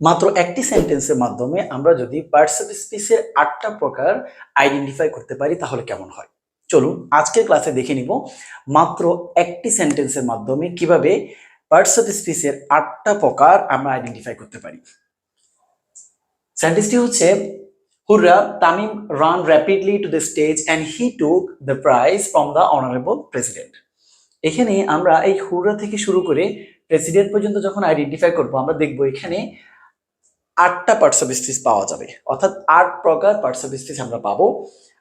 মাত্র একটি সেন্টেন্সের মাধ্যমে আমরা যদি পার্টস অফ স্পিচের আটটা প্রকার আইডেন্টিফাই করতে পারি, তাহলে কেমন হয়? চলুন, আজকের ক্লাসে দেখে নিব মাত্র একটি সেন্টেন্সের মাধ্যমে কীভাবে পার্টস অফ স্পিচের আটটা প্রকার আমরা আইডেন্টিফাই করতে পারি। সেন্টেন্সটি হচ্ছে, hurrah Tamim ran rapidly to the stage and he took the prize from the honourable president এখানে আমরা এই হুররা থেকে শুরু করে প্রেসিডেন্ট পর্যন্ত যখন আইডেন্টিফাই করব, আমরা দেখব এখানে আটটা পার্টস অফ স্পিচ পাওয়া যাবে। অর্থাৎ আট প্রকার পার্টস অফ স্পিচ আমরা পাবো।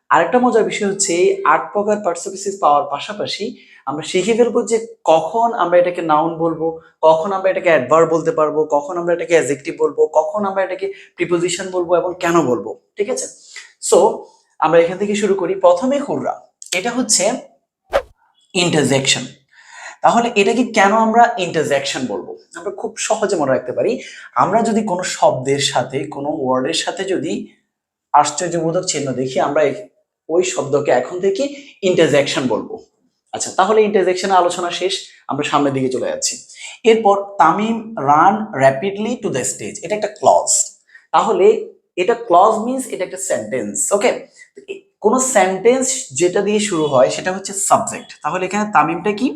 আরেকটা মজার বিষয় হচ্ছে এই আট প্রকার পার্টস অফ পাওয়ার পাশাপাশি আমরা শিখে ফেলব যে কখন আমরা এটাকে নাউন বলব, কখন আমরা এটাকে অ্যাডভার বলতে পারব, কখন আমরা এটাকে অ্যাজেক্টিভ বলব, কখন আমরা এটাকে প্রিপোজিশন বলব এবং কেন বলব, ঠিক আছে? সো আমরা এখান থেকে শুরু করি। প্রথমে হুররা, এটা হচ্ছে ইন্টারজেকশন তাহলে এটাকে কেন আমরা ইন্টারজেকশন বলব? আমরা খুব সহজে মনে রাখতে পারি, আমরা যদি কোনো শব্দের সাথে, কোনো ওয়ার্ডের সাথে যদি আশ্চর্যবোধক চিহ্ন দেখি, আমরা ওই শব্দকে এখন থেকে ইন্টারজেকশন বলব। আচ্ছা তাহলে ইন্টারজেকশন আলোচনা শেষ, আমরা সামনের দিকে চলে যাচ্ছি। এরপর Tamim ran rapidly to the stage এটা একটা ক্লজ তাহলে এটা ক্লজ মিন্স এটা একটা সেন্টেন্স ওকে কোন সেন্টেন্স যেটা দিয়ে শুরু হয়, সেটা হচ্ছে সাবজেক্ট তাহলে এখানে তামিমটা কি?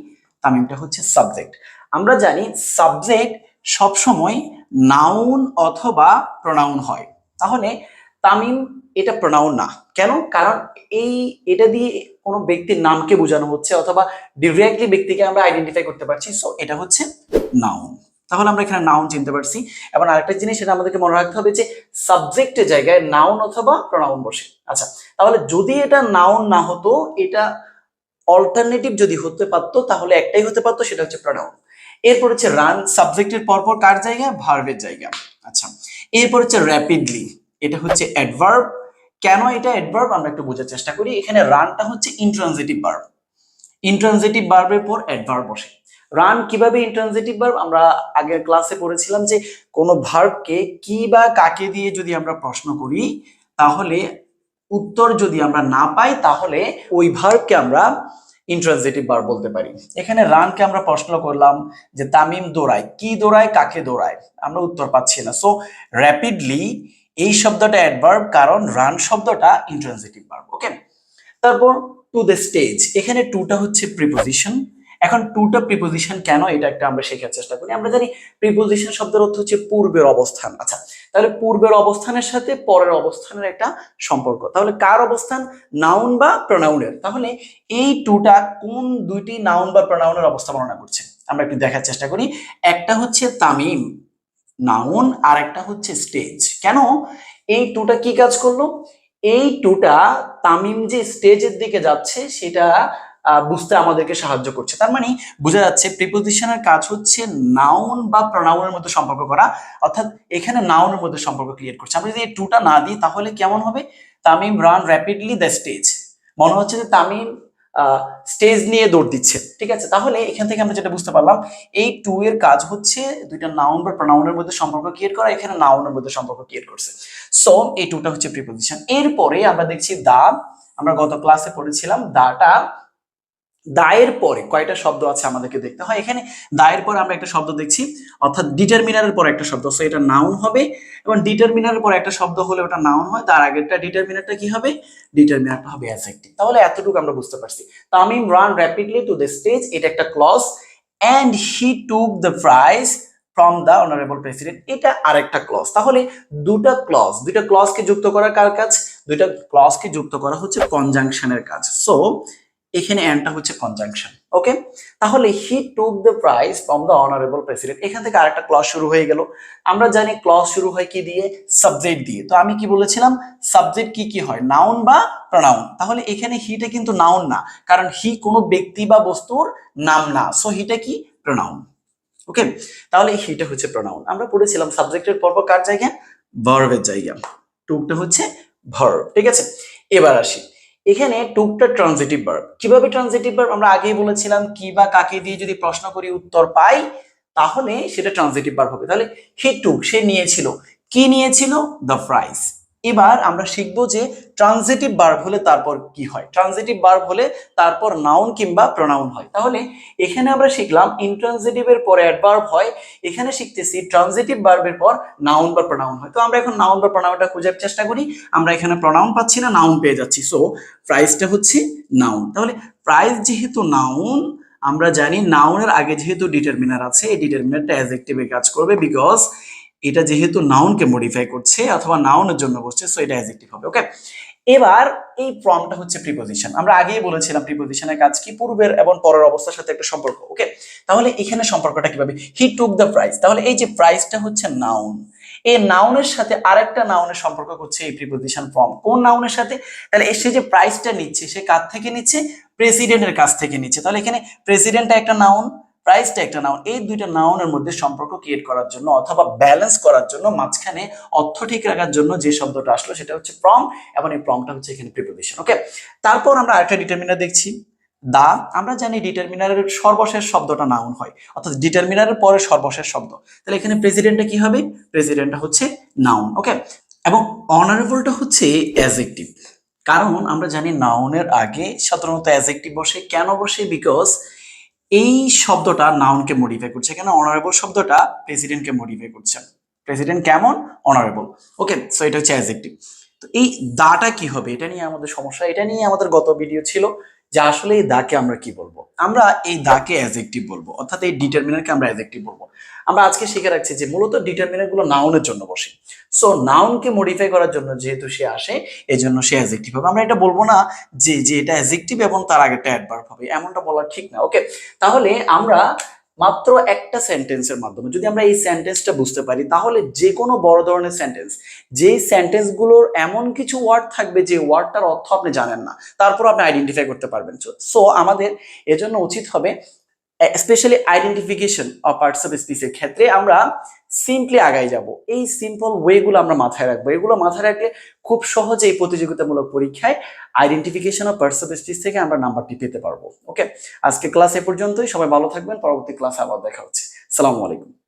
তামিমটা হচ্ছে সাবজেক্ট আমরা জানি সাবজেক্ট সবসময় নাউন অথবা প্রোনাউন হয়। তাহলে তামিম এটা প্রোনাউন না। কেন? কারণ এই, এটা দিয়ে কোনো ব্যক্তির নামকে বোঝানো হচ্ছে অথবা ডিরেক্টলি ব্যক্তিকে আমরা আইডেন্টিফাই করতে পারছি। সো এটা হচ্ছে নাউন তাহলে আমরা এখানে নাউন চিনতে পারছি। এবং আরেকটা জিনিস সেটা আমাদেরকে মনে রাখতে হবে যে সাবজেক্টের জায়গায় নাউন অথবা প্রোনাউন বসে। আচ্ছা তাহলে যদি এটা নাউন না হতো, এটা অল্টারনেটিভ যদি হতে পারতো, তাহলে একটাই হতে পারতো, সেটা হচ্ছে প্রোনাউন এরপর হচ্ছে রান সাবজেক্টের পরপর কার জায়গা? ভার্বের জায়গা। আচ্ছা এরপর হচ্ছে র্যাপিডলি এটা হচ্ছে অ্যাডভার্ব কেন এটা অ্যাডভার্ব আমরা একটু বোঝার চেষ্টা করি। এখানে রানটা হচ্ছে ইন্ট্রানজিটিভ ভার্ব ইন্ট্রানজিটিভ ভার্বের পর অ্যাডভার্ব বসে। রান কীভাবে ইন্ট্রানজিটিভ ভার্ব আমরা আগের ক্লাসে পড়েছিলাম যে কোনো ভার্বকে কি বা কাকে দিয়ে যদি আমরা প্রশ্ন করি, তাহলে উত্তর যদি আমরা না পাই, তাহলে ওই ভার্বকে আমরা ইন্ট্রানজিটিভ ভার্ব বলতে পারি। এখানে রানকে আমরা প্রশ্ন করলাম যে তামিম দৌড়ায় কি দৌড়ায় কাকে দৌড়ায় আমরা উত্তর পাচ্ছি না। সো র্যাপিডলি এই শব্দটা অ্যাডভার্ব কারণ রান শব্দটা ইন্ট্রানজিটিভ ভার্ব ওকে তারপর টু দ্য স্টেজ এখানে টুটা হচ্ছে প্রিপোজিশন এখন টুটা প্রিপোজিশন কেন এটা একটা আমরা শেখার চেষ্টা করি? আমরা জানি প্রিপোজিশন শব্দের অর্থ হচ্ছে পূর্বের অবস্থান। আচ্ছা তাহলে পূর্বের অবস্থানের সাথে পরের অবস্থানের একটা সম্পর্ক। তাহলে কার অবস্থান? নাউন বা প্রনাউনের তাহলে এই টুটা কোন দুইটি নাউন বা প্রনাউনের অবস্থা বর্ণনা করছে? আমরা একটু দেখার চেষ্টা করি। একটা হচ্ছে তামিম নাউন আর একটা হচ্ছে স্টেজ কেন? এই টুটা কি কাজ করল? এই টুটা তামিম যে স্টেজের দিকে যাচ্ছে, সেটা বুঝতে আমাদেরকে সাহায্য করছে। তার মানে বোঝা যাচ্ছে প্রিপোজিশনের কাজ হচ্ছে নাউন বা প্রনাউনের মধ্যে সম্পর্ক করা, অর্থাৎ এখানে নাউনের মধ্যে সম্পর্ক ক্রিয়েট করছে। আমরা যদি এই টুটা না দিই, তাহলে কেমন হবে? Tamim ran rapidly the stage মনে হচ্ছে যে তামিম স্টেজ নিয়ে দৌড় দিচ্ছে। ঠিক আছে? তাহলে এখান থেকে আমরা যেটা বুঝতে পারলাম, এই টু এর কাজ হচ্ছে দুইটা নাউন বা প্রনাউনের মধ্যে সম্পর্ক ক্রিয়েট করা, এখানে নাউনের মধ্যে সম্পর্ক ক্রিয়েট করছে। সো এই টুটা হচ্ছে প্রিপোজিশন এরপরে আমরা দেখছি দা, আমরা গত ক্লাসে পড়েছিলাম, দাটা দায়ের পরে কয়টা শব্দ আছে আমাদেরকে দেখতে হয়। এখানে দায়ের পরে আমরা একটা শব্দ দেখছি, অর্থাৎ ডিটারমিনারের পর একটা শব্দ। সো এটা নাউন হবে এবং ডিটারমিনারের পর একটা শব্দ হলে ওটা নাউন হয়। তার আগেরটা ডিটারমিনারটা কি হবে? ডিটারমিনারটা হবে অ্যাজেক্টিভ তাহলে এতটুকু আমরা বুঝতে পারছি। Tamim ran rapidly to the stage এটা একটা clause and he took the prize from the honourable president এটা আরেকটা ক্লজ তাহলে দুটা ক্লজ দুইটা ক্লজকে যুক্ত করার কার কাজ? দুইটা ক্লজকে যুক্ত করা হচ্ছে কনজাংশনের কাজ। সো এখানে অ্যান্ডটা হচ্ছে কনজাংশন ওকে তাহলে he took the prize from the honourable president এখান থেকে আরেকটা ক্লজ শুরু হয়ে গেল। আমরা জানি ক্লজ শুরু হয় কি দিয়ে? সাবজেক্ট দিয়ে। তো আমি কি বলেছিলাম? সাবজেক্ট কি কি হয়? নাউন বা প্রনাউন তাহলে এখানে হিটা কিন্তু নাউন না, কারণ হি কোনো ব্যক্তি বা বস্তুর নাম না। সো হিটা কি? প্রনাউন ওকে তাহলে হিটা হচ্ছে প্রনাউন আমরা পড়েছিলাম সাবজেক্টের পরপর কার জায়গা ভার্বের জায়গা টুকটা হচ্ছে ভার্ব ঠিক আছে? এবার আসি। এখানে টুকটা ট্রানজিটিভ ভার্ব কীভাবে ট্রানজিটিভ ভার্ব আমরা আগেই বলেছিলাম কি বা কাকে দিয়ে যদি প্রশ্ন করি উত্তর পাই, তাহলে সেটা ট্রানজিটিভ ভার্ব হবে। তাহলে হি টুক সে নিয়েছিল। কি নিয়েছিল? দ্য প্রাইজ এবার আমরা শিখব যে ট্রানজিটিভ বার্ব হলে তারপর কি হয়। ট্রানজিটিভ বার্ব হলে তারপর নাউন কিংবা প্রোনাউন হয়। তাহলে এখানে আমরা শিখলাম ইনট্রানজিটিভের পরে অ্যাডভার্ব হয়। এখানে শিখতেছি ট্রানজিটিভ বার্বের পর নাউন বা প্রোনাউন হয়। তো আমরা এখন নাউন বা প্রোনাউনটা খোঁজার চেষ্টা করি। আমরা এখানে প্রোনাউন পাচ্ছি না নাউন পেয়ে যাচ্ছি। সো প্রাইসটা হচ্ছে নাউন তাহলে প্রাইস যেহেতু নাউন আমরা জানি নাউনের আগে যেহেতু ডিটারমিনার আছে, এই ডিটারমিনারটা অ্যাজেক্টিভে কাজ করবে বিকজ এটা যেহেতু নাউনকে মডিফাই করছে অথবা নাউনের জন্য বসছে সো এটা অ্যাজেক্টিভ হবে ওকে এবার এই ফর্মটা হচ্ছে প্রিপোজিশন আমরা আগেই বলেছিলাম প্রিপোজিশনের কাজ কি, পূর্বের এবং পরের অবস্থার সাথে একটা সম্পর্ক ওকে তাহলে এখানে সম্পর্কটা কীভাবে? হি টুক দ্য প্রাইস তাহলে এই যে প্রাইসটা হচ্ছে নাউন এই নাউনের সাথে আরেকটা নাউনের সম্পর্ক করছে এই প্রিপোজিশন ফর্ম কোন নাউনের সাথে? তাহলে সে যে প্রাইসটা নিচ্ছে, সে কার থেকে নিচ্ছে? প্রেসিডেন্টের কাছ থেকে নিচ্ছে। তাহলে এখানে প্রেসিডেন্টটা একটা নাউন প্রাইসটা একটা নাউন এই দুইটা নাউনের মধ্যে সম্পর্ক ক্রিয়েট করার জন্য অথবা ব্যালেন্স করার জন্য মাঝখানে অর্থ ঠিক রাখার জন্য যে শব্দটা আসলো সেটা হচ্ছে প্রম এবং এই প্রমটা হচ্ছে এখানে প্রিপোজিশন ওকে তারপর আমরা আরেকটা ডিটারমিনার দেখছি দা আমরা জানি ডিটারমিনারের সর্বশেষ শব্দটা নাউন হয়, অর্থাৎ ডিটারমিনারের পরে সর্বশেষ শব্দ। তাহলে এখানে প্রেসিডেন্টটা কি হবে? প্রেসিডেন্টটা হচ্ছে নাউন ওকে এবং অনারেবলটা হচ্ছে অ্যাজেক্টিভ কারণ আমরা জানি নাউনের আগে সাধারণত অ্যাজেক্টিভ বসে, কেন বসে? বিকজ এই শব্দটা নাউনকে মডিফাই করছে। কেন অনারেবল শব্দটা প্রেসিডেন্টকে মডিফাই করছে। প্রেসিডেন্ট কেমন? অনারেবল ওকে সো এটা হচ্ছে অ্যাজেক্টিভ তো এই দাটা কি হবে? এটা নিয়ে আমাদের সমস্যা। এটা নিয়ে আমাদের গত ভিডিও ছিল। যে আসলে এই দাকে আমরা কি বলব? আমরা এই দাকে অ্যাজেক্টিভ বলব, অর্থাৎ এই ডিটারমিনারকে আমরা অ্যাজেক্টিভ বলব। আমরা আজকে শিখে রাখছি যে মূলত ডিটারমিনারগুলো নাউনের জন্য বসে। সো নাউনকে মডিফাই করার জন্য যেহেতু সে আসে এই জন্য সে অ্যাজেক্টিভ হবে। আমরা এটা বলব না যে যে এটা অ্যাজেক্টিভ এবং তার আগেটা অ্যাডভার্ব হবে, এমনটা বলা ঠিক না। ওকে তাহলে আমরা মাত্র একটা সেন্টেন্সের মাধ্যমে। যদি আমরা এই সেন্টেন্সটা বুঝতে পারি, তাহলে যে কোনো বড় ধরনের সেন্টেন্স যেই সেন্টেন্সগুলোর এমন কিছু ওয়ার্ড থাকবে, যে ওয়ার্ডটার অর্থ আপনি জানেন না তারপর আপনি আইডেন্টিফাই করতে পারবেন। সো আমাদের এজন্য উচিত হবে specially identification of parts of স্পিচের ক্ষেত্রে আমরা সিম্পলি আগাই যাব। এই সিম্পল ওয়েগুলো আমরা মাথায় রাখব। এগুলো মাথায় রাখলে খুব সহজে এই প্রতিযোগিতামূলক পরীক্ষায় আইডেন্টিফিকেশন অফ পার্সপেস্টিস থেকে আমরা নাম্বারটি পেতে পারব। ওকে আজকে ক্লাস এ পর্যন্তই। সবাই ভালো থাকবেন। পরবর্তী ক্লাসে আবার দেখা হচ্ছে। সালামু আলাইকুম।